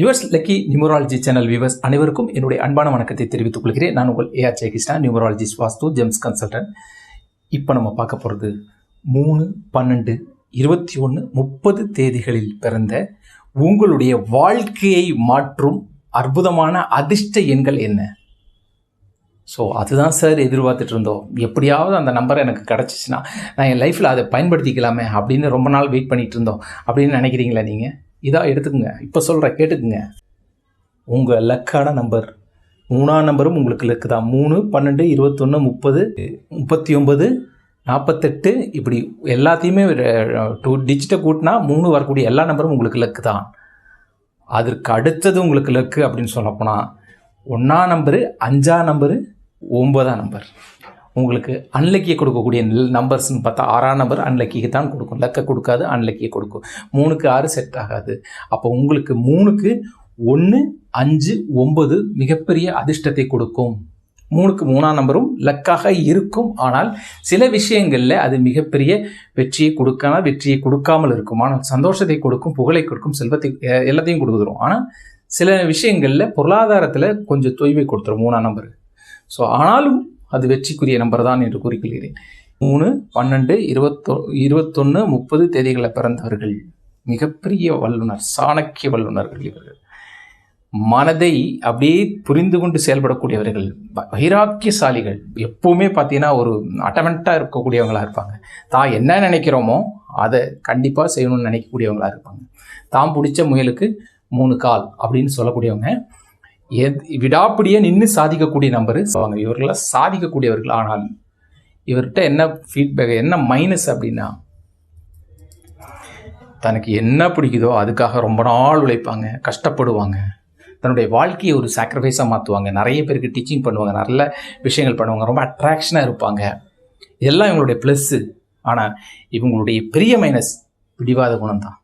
Yours lucky numerology channel viewers அனைவருக்கும் என்னுடைய அன்பான வணக்கத்தை தெரிவித்துக் கொள்கிறேன். நான் உங்கள் AR Jayakrishna numerologist Vastu gems consultant இப்போ நம்ம பார்க்க போகிறது மூணு பன்னெண்டு இருபத்தி ஒன்று முப்பது தேதிகளில் பிறந்த உங்களுடைய வாழ்க்கையை மாற்றும் அற்புதமான அதிர்ஷ்ட எண்கள் என்ன? ஸோ அதுதான் சார் எதிர்பார்த்துட்டு இருந்தோம். எப்படியாவது அந்த நம்பர் எனக்கு கிடச்சிச்சின்னா நான் என் லைஃப்பில் அதை பயன்படுத்திக்கலாமே அப்படின்னு ரொம்ப நாள் வெயிட் பண்ணிகிட்டு இருந்தோம். அப்படின்னு நினைக்கிறீங்களா நீங்கள் இதாக எடுத்துக்கோங்க. இப்போ சொல்கிறேன் கேட்டுக்குங்க. உங்கள் லக்கான நம்பர். மூணாம் நம்பரும் உங்களுக்கு லக்கு தான் மூணு பன்னெண்டு இருபத்தொன்று முப்பது முப்பத்தி ஒம்பது நாற்பத்தெட்டு இப்படி எல்லாத்தையுமே டூ டிஜிட்டை கூட்டினா மூணு வரக்கூடிய எல்லா நம்பரும் உங்களுக்கு லக்கு தான் அதற்கு அடுத்தது உங்களுக்கு லக்கு அப்படின்னு சொல்லப்போனால் ஒன்றாம் நம்பரு அஞ்சாம் நம்பரு ஒம்பதாம் நம்பர். உங்களுக்கு அன்லக்கியை கொடுக்கக்கூடிய நம்பர்ஸ்னு பார்த்தா ஆறாம் நம்பர் அன்லக்கிக்கு தான் கொடுக்கும். லக்கை கொடுக்காது அன்லக்கியை கொடுக்கும். மூணுக்கு ஆறு செட் ஆகாது. அப்போ உங்களுக்கு மூணுக்கு ஒன்று அஞ்சு ஒன்பது மிகப்பெரிய அதிர்ஷ்டத்தை கொடுக்கும். மூணுக்கு மூணாம் நம்பரும் லக்காக இருக்கும். ஆனால் சில விஷயங்களில் அது மிகப்பெரிய வெற்றியை கொடுக்காம வெற்றியை கொடுக்காமல் இருக்கும். ஆனால் சந்தோஷத்தை கொடுக்கும் புகழை கொடுக்கும் செல்வத்தை எல்லாத்தையும் கொடுத்துரும் ஆனால் சில விஷயங்களில் பொருளாதாரத்தில் கொஞ்சம் தொய்வை கொடுத்துரும் மூணாம் நம்பர் ஸோ ஆனாலும் அது வெற்றிக்குரிய நம்பர் தான் என்று கூறிக்கொள்கிறேன். மூணு பன்னெண்டு இருபத்தொ இருபத்தொன்று முப்பது தேதிகளில் பிறந்தவர்கள். மிகப்பெரிய வல்லுனர் சாணக்கிய வல்லுனர்கள் இவர்கள். மனதை அப்படியே புரிந்து கொண்டு செயல்படக்கூடியவர்கள் ப- வைராக்கியசாலிகள். எப்பவுமே பார்த்தீங்கன்னா ஒரு அட்டமெண்ட்டாக இருக்கக்கூடியவங்களாக இருப்பாங்க. தான் என்ன நினைக்கிறோமோ அதை கண்டிப்பாக செய்யணும்னு நினைக்கக்கூடியவங்களாக இருப்பாங்க. தான் பிடிச்ச முயலுக்கு மூணு கால் அப்படின்னு சொல்லக்கூடியவங்க. விடாப்பிடியே நின்று சாதிக்கக்கூடிய நம்பர் அவங்க இவர்களாம் சாதிக்கக்கூடியவர்கள். ஆனால் இவர்கிட்ட என்ன ஃபீட்பேக் என்ன மைனஸ் அப்படின்னா தனக்கு என்ன பிடிக்குதோ அதுக்காக ரொம்ப நாள் உழைப்பாங்க கஷ்டப்படுவாங்க. தன்னுடைய வாழ்க்கையை ஒரு சாக்ரிஃபைஸாக மாற்றுவாங்க நிறைய பேருக்கு டீச்சிங் பண்ணுவாங்க. நல்ல விஷயங்கள் பண்ணுவாங்க. ரொம்ப அட்ராக்ஷனாக இருப்பாங்க. இதெல்லாம் இவங்களுடைய ப்ளஸ்ஸு ஆனால் இவங்களுடைய பெரிய மைனஸ் பிடிவாத குணம் தான்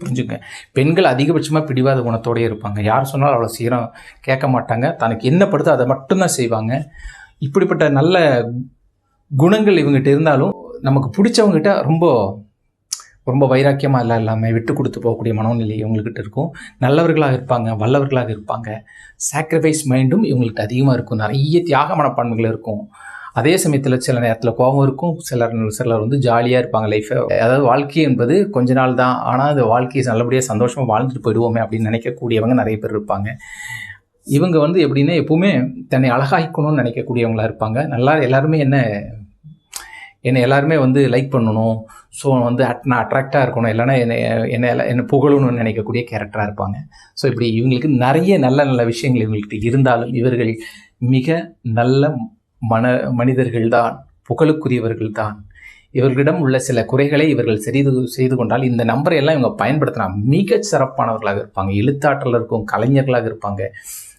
புரிஞ்சுங்க. பெண்கள் அதிகபட்சமாக பிடிவாத குணத்தோடயே இருப்பாங்க. யார் சொன்னாலும் அவ்வளோ சீரம் கேட்க மாட்டாங்க. தனக்கு என்ன படுதோ அதை மட்டும்தான் செய்வாங்க. இப்படிப்பட்ட நல்ல குணங்கள் இவங்ககிட்ட இருந்தாலும் நமக்கு பிடிச்சவங்ககிட்ட ரொம்ப ரொம்ப வைராக்கியமாக எல்லாம் இல்லாமல் விட்டு கொடுத்து போகக்கூடிய மனோநிலை இவங்கக்கிட்ட இருக்கும். நல்லவர்களாக இருப்பாங்க வல்லவர்களாக இருப்பாங்க. சாக்ரிஃபைஸ் மைண்டும் இவங்கள்ட்ட அதிகமாக இருக்கும். நிறைய தியாக மனப்பான்மைகள் இருக்கும். அதே சமயத்தில் சில நேரத்தில் கோபம் இருக்கும். சிலர் சிலர் வந்து ஜாலியாக இருப்பாங்க லைஃப்பை அதாவது வாழ்க்கை என்பது கொஞ்ச நாள் தான். ஆனால் அந்த வாழ்க்கையை நல்லபடியாக சந்தோஷமாக வாழ்ந்துட்டு போயிடுவோமே அப்படின்னு நினைக்கக்கூடியவங்க நிறைய பேர் இருப்பாங்க. இவங்க வந்து எப்படின்னா எப்பவுமே தன்னை அழகாக்கணும்னு நினைக்கக்கூடியவங்களா இருப்பாங்க. நல்லா எல்லாருமே என்ன என்னை எல்லாருமே வந்து லைக் பண்ணணும். ஸோ வந்து அட் நான் அட்ராக்டாக இருக்கணும். இல்லைன்னா என்னை என்னை எல்லாம் என்னை புகழணும்னு நினைக்கக்கூடிய கேரக்டராக இருப்பாங்க. ஸோ இப்படி இவங்களுக்கு நிறைய நல்ல நல்ல விஷயங்கள் இவங்கள்கிட்ட இருந்தாலும் இவர்கள் மிக நல்ல மன மனிதர்கள்தான் புகழுக்குரியவர்கள்தான். புகழுக்குரியவர்கள் தான் இவர்களிடம் உள்ள சில குறைகளை இவர்கள் செய்து செய்து கொண்டால் இந்த நம்பரை எல்லாம் இவங்க பயன்படுத்தினா மிக சிறப்பானவர்களாக இருப்பாங்க. எழுத்தாற்றல் இருக்கும் கலைஞர்களாக இருப்பாங்க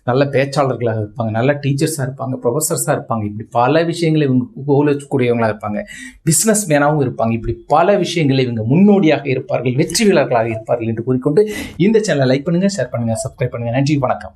நல்ல பேச்சாளர்களாக இருப்பாங்க நல்ல டீச்சர்ஸாக இருப்பாங்க ப்ரொஃபஸர்ஸாக இருப்பாங்க. இப்படி பல விஷயங்களை இவங்க புகழக்கூடியவங்களாக இருப்பாங்க. பிஸ்னஸ் மேனாகவும் இருப்பாங்க. இப்படி பல விஷயங்களை இவங்க முன்னோடியாக இருப்பார்கள் வெற்றி வீரர்களாக இருப்பார்கள் என்று கூறிக்கொண்டு இந்த சேனலை லைக் பண்ணுங்கள் ஷேர் பண்ணுங்கள் சப்ஸ்கிரைப் பண்ணுங்கள் நன்றி வணக்கம்.